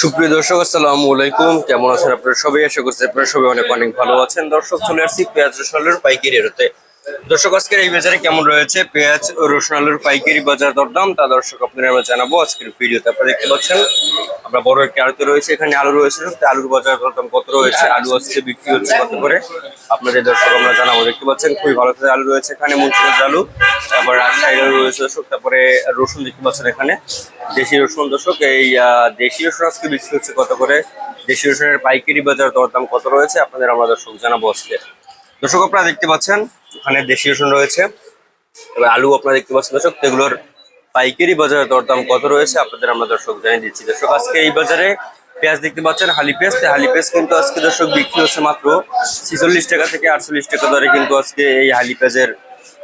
সুপ্রিয় দর্শক, আসসালামু আলাইকুম। কেমন আছেন আপনারা সবাই? আশা করছি আপনারা সবাই অনেক অনেক ভালো আছেন। দর্শক, চলে আসছি পেঁয়াজ রসুন আলুর পাইকারি রেটে। দর্শক, আজকের এই বাজারে কেমন রয়েছে? পেঁয়াজ ও রসুন আলুর পাইকারি বাজার দরদাম, তা দর্শক আপনারা আমরা জানাব আজকের ভিডিওতে। আপনারা দেখতে পাচ্ছেন, আমরা বড় একটি আলুতে রয়েছে, এখানে আলু রয়েছে। আলুর বাজার দরদাম কত রয়েছে? আলু আজকে বিক্রি হচ্ছে কত করে? আপনাদের দর্শক, আমরা জানাব। দেখতে পাচ্ছেন, খুবই ভালো আলু রয়েছে এখানে মুন্সিগঞ্জ আলু। তারপরে রাজশাহী আলু রয়েছে দর্শক, তারপরে রসুন দেখতে পাচ্ছেন এখানে। দেশি রসুন দর্শক, এই দেশি রসুন আজকে বিক্রি হচ্ছে কত করে? দেশি রসুনের পাইকারি বাজার দরদাম কত রয়েছে? আপনাদের আমরা দর্শক জানাব আজকে। দর্শক, আপনারা দেখতে পাচ্ছেন এখানে দেশি রসুন রয়েছে। এবার আলু আপনারা দেখতে পাচ্ছেন দর্শক এগুলোর পাইকারি বাজারের দরদাম কত রয়েছে আপনাদের আমরা দর্শক জানিয়ে দিচ্ছি। দর্শক, আজকে এই বাজারে পেঁয়াজ দেখতে পাচ্ছেন, হালি পেঁয়াজ। তো হালি পেঁয়াজ কিন্তু আজকে দর্শক বিক্রি হচ্ছে মাত্র ছিচল্লিশ টাকা থেকে আটচল্লিশ টাকা দরে কিন্তু আজকে এই হালি পেঁয়াজের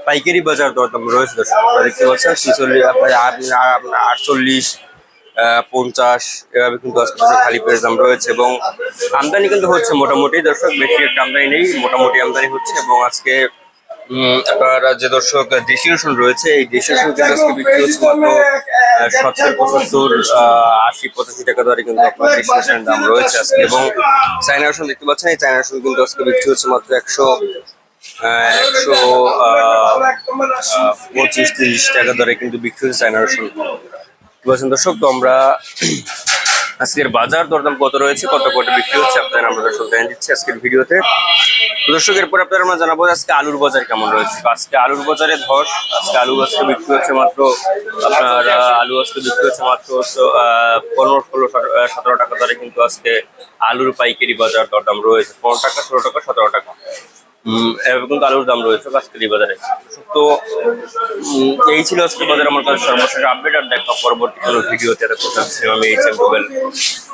পাইকারি বাজার দরদাম রয়েছে দর্শক। আপনারা দেখতে পাচ্ছেন, ছিচল্লিশ আটচল্লিশ পঞ্চাশ, এভাবে কিন্তু আজকে খালি পেঁয়াজ দাম রয়েছে এবং আমদানি কিন্তু হচ্ছে মোটামুটি। দর্শক, বেশি একটা আমদানি নেই, মোটামুটি আমদানি হচ্ছে এবং আজকে আপনার যে দর্শক দেশি রসুন রয়েছে। এই দেশি রসুন কিন্তু আজকে বিক্রি হচ্ছে মাত্র সত্তর পঁচাত্তর আশি পঁচাশি টাকা দরে কিন্তু আপনার দেশি রসুনের দাম রয়েছে এবং চাইনা রসুন দেখতে পাচ্ছেন, এই চাইনা রসুন কিন্তু আজকে বিক্রি মাত্র একশো একশো পঁচিশ, তিরিশ টাকা দরে কিন্তু বিক্রি হচ্ছে চাইনা রসুন। বলছেন দর্শক, তো আমরা আজকের বাজার দরদাম কত রয়েছে, কত কোটি বিক্রি হচ্ছে আপনাদের আমরা দর্শক জানিয়ে দিচ্ছি আজকের ভিডিওতে। তো দর্শক এরপর আপনাদের আমরা জানাব আজকে আলুর বাজার কেমন রয়েছে। আজকে আলুর বাজারে ধস আজকে আলু আজকে বিক্রি হচ্ছে মাত্র, আপনার আলু আজকে বিক্রি হচ্ছে মাত্র পনেরো, ষোলো সতেরো টাকা দরে কিন্তু আজকে আলুর পাইকারি বাজার দরদাম রয়েছে। পনেরো টাকা, ষোলো টাকা, সতেরো টাকা। কিন্তু আলুর দাম রয়েছে আজকের বাজারে। তো এই ছিল আজকে বাজার আমার কাছে সর্বশেষ আপডেট আর দেখা পরবর্তী কোনো ভিডিওতে কোথাও আমি এইচ এম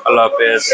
আল্লাহ হাফেজ।